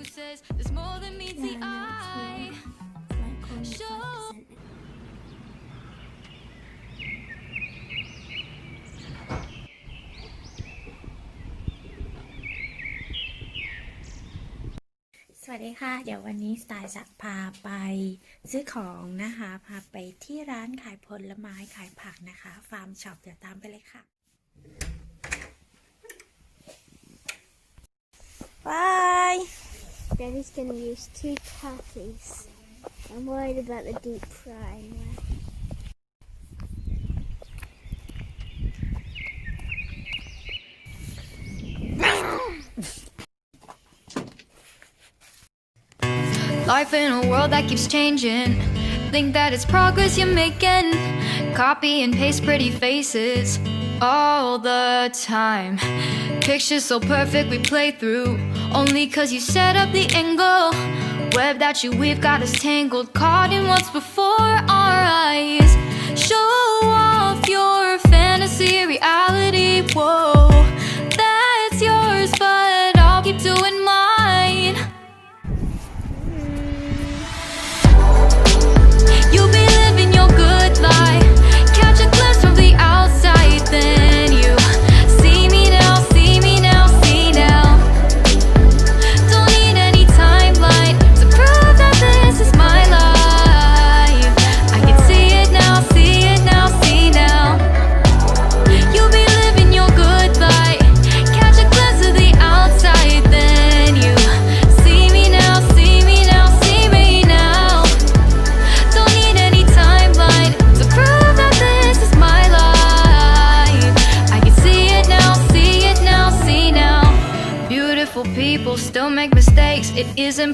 who says there's more than meets the eye. Show. สวัสดีค่ะ เดี๋ยววันนี้สไตล์จะพาไปซื้อของนะคะ พาไปที่ร้านขายผลไม้ขายผักนะคะ ฟาร์มช็อปเดี๋ยวตามไปเลยค่ะบ Daddy's gonna use two turkeys. I'm worried about the deep fry now. Life in a world that keeps changing. Think that it's progress you're making. Copy and paste pretty faces all the time. Pictures so perfect we play through. Only cause you set up the angle. Web that you weave got us tangled. Caught in what's before our eyes. Show off your fantasy reality. Whoa, that's yours, but I'll keep doing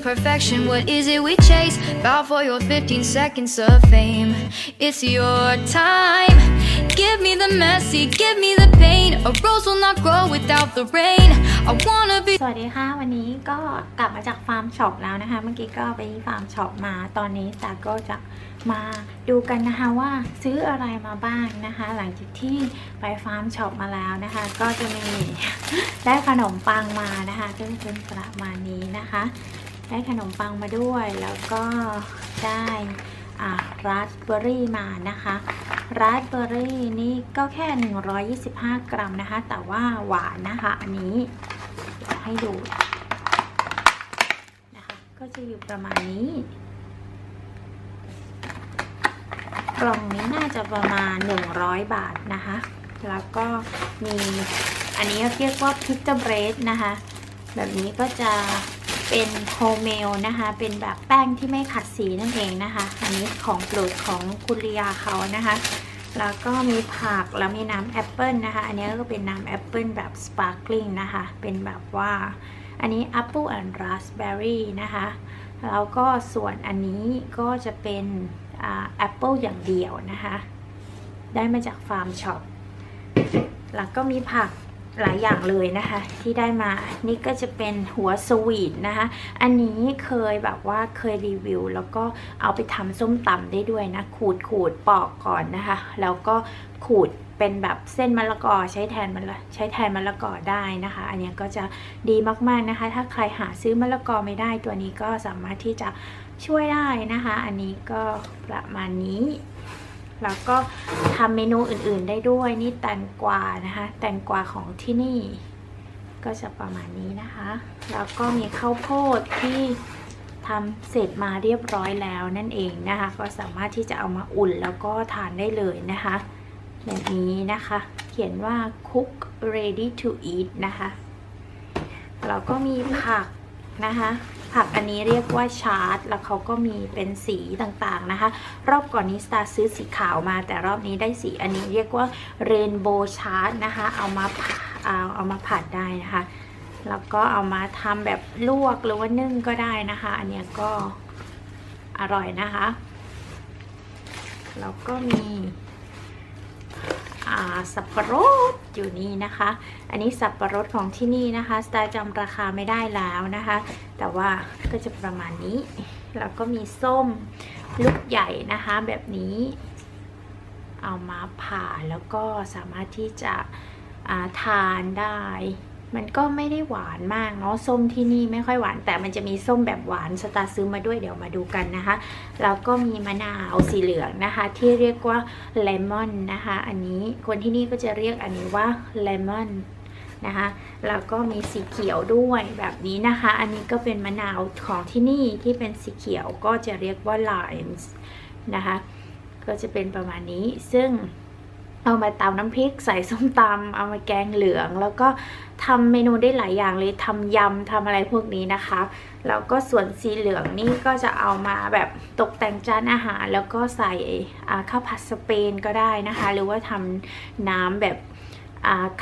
perfection. What is it we chase? Bow for your 15 seconds of fame. It's your time. Give me the messy, give me the pain. A rose will not grow without the rain. I wanna be. สวัสดีค่ะ วันนี้ก็กลับมาจากฟาร์มช็อปแล้วนะคะ เมื่อกี้ก็ไปฟาร์มช็อปมา ตอนนี้ตาก็จะมาดูกันนะคะว่าซื้ออะไรมาบ้างนะคะ หลังจากที่ไปฟาร์มช็อปมาแล้วนะคะ ก็จะมีได้ขนมปังมานะคะก็จะเป็นประมาณนี้นะคะ ได้ขนมปังมาด้วย แล้วก็ได้ราสเบอร์รี่มานะคะราสเบอร์รี่นี่ก็แค่ 125 กรัมนะคะ แต่ว่าหวานนะคะ อันนี้ให้ดูนะคะ ก็จะอยู่ประมาณนี้ กล่องนี้น่าจะประมาณ 100 บาทนะคะ แล้วก็มีอันนี้เรียกว่าพิกเตอร์เบรดนะคะ แบบนี้ก็จะ เป็นโฮเมลนะคะ เป็นแบบแป้งที่ไม่ขัดสีนั่นเองนะคะ อันนี้ของโปรดของคุณลียาเขานะคะ แล้วก็มีผักแล้วมีน้ำแอปเปิลนะคะ อันนี้ก็เป็นน้ำแอปเปิลแบบสปาร์คลิงนะคะ เป็นแบบว่า อันนี้ Apple and Raspberry นะคะ แล้วก็ส่วนอันนี้ก็จะเป็นแอปเปิลอย่างเดียวนะคะ ได้มาจากฟาร์มช็อป แล้วก็มีผัก หลายอย่างเลยนะคะ ที่ได้มา นี่ก็จะเป็นหัวสวีทนะคะ อันนี้เคยแบบว่าเคยรีวิว แล้วก็เอาไปทำส้มตำได้ด้วยนะ ขูดขูดปอกก่อนนะคะ แล้วก็ขูดเป็นแบบเส้นมะละกอใช้แทนมะละใช้แทนมะละกอได้นะคะ อันนี้ก็จะดีมากๆนะคะ ถ้าใครหาซื้อมะละกอไม่ได้ตัวนี้ก็สามารถที่จะช่วยได้นะคะ อันนี้ก็ประมาณนี้ แล้วก็ทำเมนูอื่นๆได้ด้วยนี่แตงกวานะคะ แตงกวาของที่นี่ ก็จะประมาณนี้นะคะ แล้วก็มีข้าวโพดที่ทำเสร็จมาเรียบร้อยแล้วนั่นเองนะคะ ก็สามารถที่จะเอามาอุ่นแล้วก็ทานได้เลยนะคะ แบบนี้นะคะ เขียนว่า cook ready to eat นะคะ แล้วก็มีผักนะคะ ผักอันนี้เรียกว่าชาร์ตแล้วเขาก็มีเป็นสีต่างๆนะคะ รอบก่อนนี้สตาร์ซื้อสีขาวมา แต่รอบนี้ได้สีอันนี้เรียกว่าเรนโบว์ชาร์ตนะคะ เอามาผัดเอาเอามาผัดได้นะคะ แล้วก็เอามาทำแบบลวกหรือว่านึ่งก็ได้นะคะ อันนี้ก็อร่อยนะคะ แล้วก็มี สับปะรดอยู่นี่นะคะ อันนี้สับปะรดของที่นี่นะคะสไตล์จำราคาไม่ได้แล้วนะคะ แต่ว่าก็จะประมาณนี้ แล้วก็มีส้มลูกใหญ่นะคะ แบบนี้ เอามาผ่าแล้วก็สามารถที่จะาทานได้ มันก็ไม่ได้หวานมากเนาะส้มที่นี่ไม่ค่อยหวาน แต่มันจะมีส้มแบบหวานสตาร์ซื้อมาด้วยเดี๋ยวมาดูกันนะคะ แล้วก็มีมะนาวสีเหลืองนะคะ ที่เรียกว่าเลมอนนะคะ อันนี้คนที่นี่ก็จะเรียกอันนี้ว่าเลมอนนะคะแล้วก็มีสีเขียวด้วยแบบนี้นะคะ อันนี้ก็เป็นมะนาวของที่นี่ที่เป็นสีเขียวก็จะเรียกว่า limes นะคะ ก็จะเป็นประมาณนี้ซึ่ง เอามาตำน้ำพริกใส่ส้มตำเอามาแกงเหลือง แล้วก็ทำเมนูได้หลายอย่างเลยทำยำทำอะไรพวกนี้นะคะ แล้วก็ส่วนสีเหลืองนี่ก็จะเอามาแบบตกแต่งจานอาหาร แล้วก็ใส่ข้าวผัดสเปนก็ได้นะคะ หรือว่าทำน้ำแบบ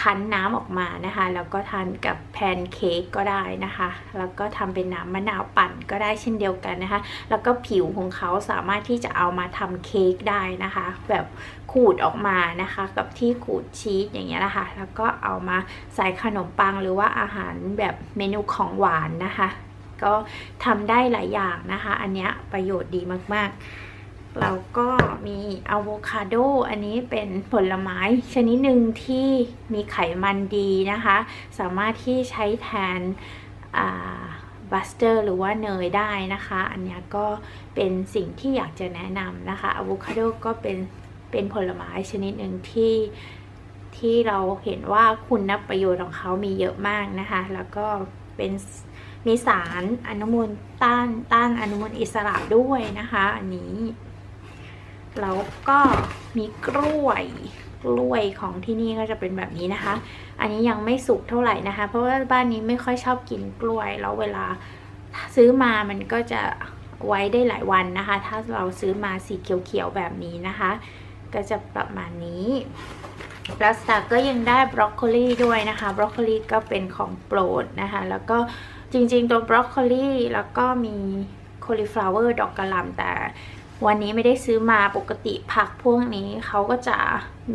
คั้นน้ำออกมานะคะ แล้วก็ทานกับแพนเค้กก็ได้นะคะ แล้วก็ทำเป็นน้ำมะนาวปั่นก็ได้เช่นเดียวกันนะคะ แล้วก็ผิวของเขาสามารถที่จะเอามาทำเค้กได้นะคะ แบบขูดออกมานะคะ กับที่ขูดชีสอย่างเงี้ยนะคะ แล้วก็เอามาใส่ขนมปังหรือว่าอาหารแบบเมนูของหวานนะคะ ก็ทำได้หลายอย่างนะคะ อันเนี้ยประโยชน์ดีมากๆ แล้วก็มีอะโวคาโด อันนี้เป็นผลไม้ชนิดหนึ่งที่มีไขมันดีนะคะ สามารถที่ใช้แทนบัสเตอร์หรือว่าเนยได้นะคะ อันนี้ก็เป็นสิ่งที่อยากจะแนะนำนะคะอะโวคาโดก็เป็นเป็นผลไม้ชนิดหนึ่งที่ที่เราเห็นว่าคุณประโยชน์ของเขามีเยอะมากนะคะ แล้วก็เป็นมีสารอนุมูลต้านต้านอนุมูลอิสระด้วยนะคะ อันนี้ แล้วก็มีกล้วย กล้วยของที่นี่ก็จะเป็นแบบนี้นะคะ อันนี้ยังไม่สุกเท่าไหร่นะคะ เพราะว่าบ้านนี้ไม่ค่อยชอบกินกล้วย แล้วเวลาซื้อมามันก็จะไว้ได้หลายวันนะคะ ถ้าเราซื้อมาสีเขียวๆแบบนี้นะคะ ก็จะประมาณนี้แล้วสตาก็ยังได้บรอกโคลีด้วยนะคะบรอกโคลีก็เป็นของโปรดนะคะ แล้วก็จริงๆตัวบรอกโคลีแล้วก็มีโคลิฟลาวเวอร์ดอกกระหล่ำแต่ วันนี้ไม่ได้ซื้อมาปกติผักพวกนี้เขาก็จะ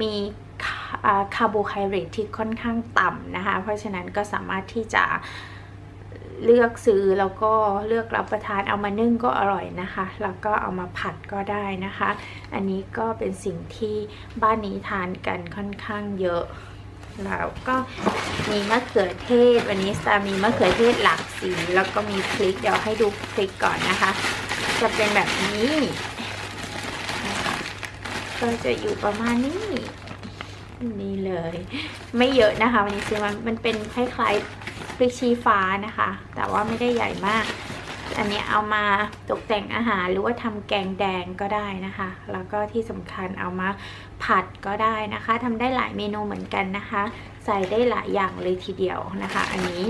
มีคาร์โบไฮเดรตที่ค่อนข้างต่ำนะคะ เพราะฉะนั้นก็สามารถที่จะเลือกซื้อแล้วก็เลือกรับประทานเอามานึ่งก็อร่อยนะคะ แล้วก็เอามาผัดก็ได้นะคะ อันนี้ก็เป็นสิ่งที่บ้านนี้ทานกันค่อนข้างเยอะ แล้วก็มีมะเขือเทศ วันนี้สตามีมะเขือเทศหลากสี แล้วก็มีพริกเดี๋ยวให้ดูพริกก่อนนะคะ จะเป็นแบบนี้นะคะก็จะอยู่ประมาณนี้นี่เลย ไม่เยอะนะคะวันนี้ซื้อมามันเป็นคล้ายๆพริกชี้ฟ้านะคะ แต่ว่าไม่ได้ใหญ่มาก อันนี้เอามาตกแต่งอาหารหรือว่าทำแกงแดงก็ได้นะคะ แล้วก็ที่สำคัญเอามาผัดก็ได้นะคะทำได้หลายเมนูเหมือนกันนะคะ ใส่ได้หลายอย่างเลยทีเดียวนะคะ อันนี้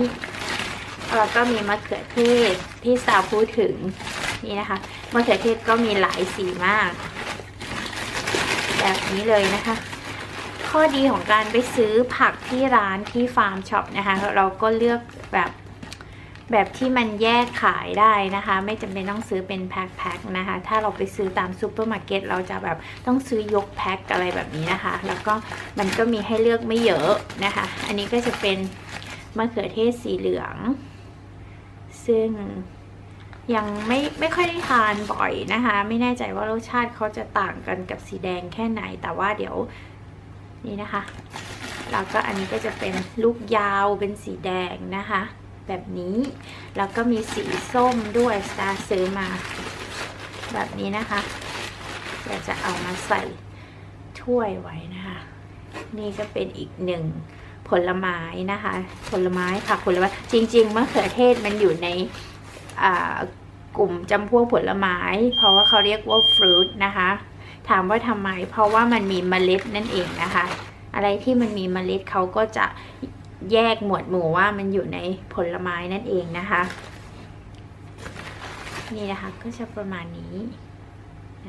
แล้วก็มีมะเขือเทศที่สาวพูดถึง นี่นะคะมะเขือเทศก็มีหลายสีมาก แบบนี้เลยนะคะ ข้อดีของการไปซื้อผักที่ร้านที่ฟาร์มช็อปนะคะ เราก็เลือกแบบแบบที่มันแยกขายได้นะคะ ไม่จำเป็นต้องซื้อเป็นแพ็คๆนะคะ ถ้าเราไปซื้อตามซูเปอร์มาร์เก็ตเราจะแบบต้องซื้อยกแพ็คอะไรแบบนี้นะคะ แล้วก็มันก็มีให้เลือกไม่เยอะนะคะ อันนี้ก็จะเป็นมะเขือเทศสีเหลือง ซึ่ง ยังไม่ไม่ค่อยได้ทานบ่อยนะคะ ไม่แน่ใจว่ารสชาติเขาจะต่างกันกับสีแดงแค่ไหน แต่ว่าเดี๋ยวนี่นะคะแล้วก็อันนี้ก็จะเป็นลูกยาวเป็นสีแดงนะคะ แบบนี้ แล้วก็มีสีส้มด้วยสตาร์ซื้อมา แบบนี้นะคะเดี๋ยวจะเอามาใส่ถ้วยไว้นะคะ นี่ก็เป็นอีกหนึ่งผลไม้นะคะ ผลไม้ค่ะผลไม้จริง ๆมะเขือเทศมันอยู่ใน กลุ่มจำพวกผลไม้ เพราะว่าเขาเรียกว่าฟรุตนะคะ ถามว่าทำไม เพราะว่ามันมีเมล็ดนั่นเองนะคะ อะไรที่มันมีเมล็ดเขาก็จะแยกหมวดหมู่ว่ามันอยู่ในผลไม้นั่นเองนะคะ นี่นะคะก็จะประมาณนี้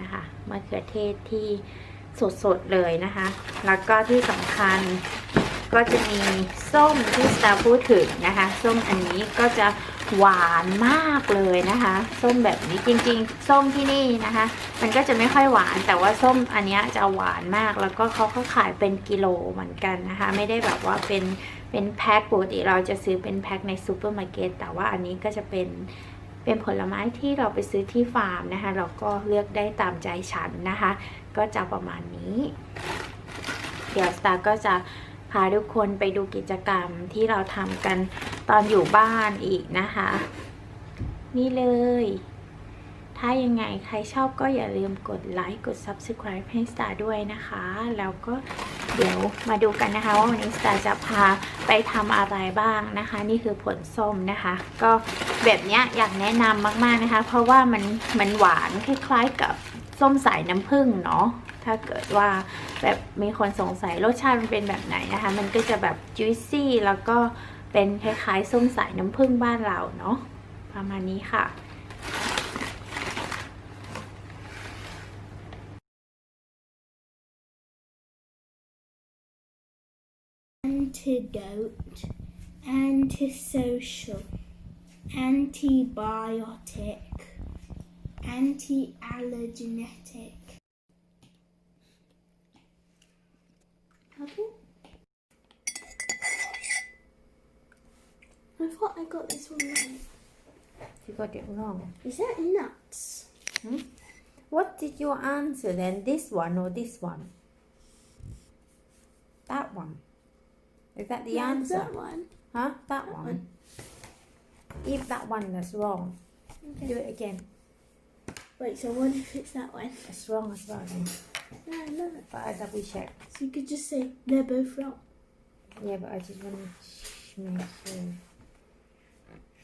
นะคะมะเขือเทศที่สดๆเลยนะคะ แล้วก็ที่สำคัญ ก็จะมีส้มที่สตาร์พูดถึงนะคะ ส้มอันนี้ก็จะหวานมากเลยนะคะ ส้มแบบนี้จริงๆ ส้มที่นี่นะคะ มันก็จะไม่ค่อยหวานแต่ว่าส้มอันเนี้ยจะหวานมากแล้วก็เขาก็ขายเป็นกิโลเหมือนกันนะคะ ไม่ได้แบบว่าเป็นเป็นแพ็คปกติเราจะซื้อเป็นแพ็คในซูเปอร์มาร์เก็ตแต่ว่าอันนี้ก็จะเป็นเป็นผลไม้ที่เราไปซื้อที่ฟาร์มนะคะ เราก็เลือกได้ตามใจฉันนะคะ ก็จะประมาณนี้ เดี๋ยวสตาร์ก็จะ พาทุกคนไปดูกิจกรรมที่เราทำกันตอนอยู่บ้านอีกนะคะ นี่เลย ถ้ายังไงใครชอบก็อย่าลืมกดไลค์กด Subscribe ให้สตาร์ด้วยนะคะ แล้วก็เดี๋ยวมาดูกันนะคะ ว่าวันนี้สตาร์จะพาไปทำอะไรบ้างนะคะ นี่คือผลส้มนะคะ ก็แบบเนี้ยอยากแนะนำมากๆนะคะ เพราะว่ามันมันหวานคล้ายๆกับส้มสายน้ำผึ้งเนาะ ถ้าเกิดว่าแบบมีคนสงสัยรสชาติมันเป็นแบบไหนนะคะ มันก็จะแบบ juicy แล้วก็เป็นคล้ายๆส้มสายน้ำผึ้งบ้านเราเนาะประมาณนี้ค่ะ Antidote, antisocial, antibiotic, anti-allergenic I thought I got this one right. You got it wrong. Is that nuts? Hmm? What did you answer then? This one or this one? That one. Is that the answer? That one. Huh? That, That one. one. If that one is wrong, do it again. Wait, so what if it's that one? It's wrong as well then. No, no. But I double check. So you could just say they're both wrong. Yeah, but I just want to make sure.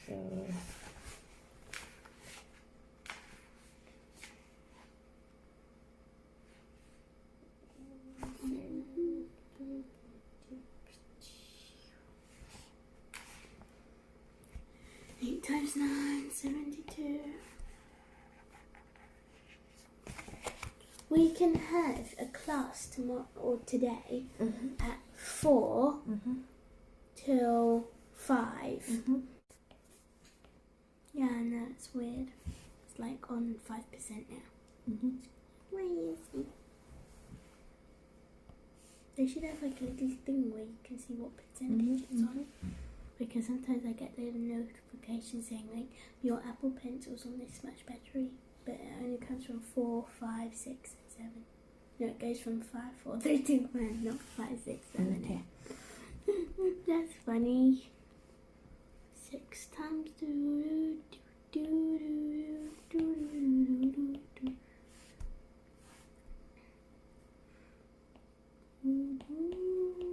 So. Eight times nine, seventy-two. We can have a class tomorrow or today Mhm. at 4 Mhm. till 5 Mhm. Yeah, know it's weird. It's like on five percent now. Mhm. Is he? They should have like a little thing where you can see what percentage it's on. Because sometimes I get the notification saying like your Apple Pencil's on this much battery, but it only comes from four, five, six, seven. No, it goes from five, four, three, two, one, not five, six, seven, okay. eight. That's funny. Six times do do do do do do do do do. Mm-hmm.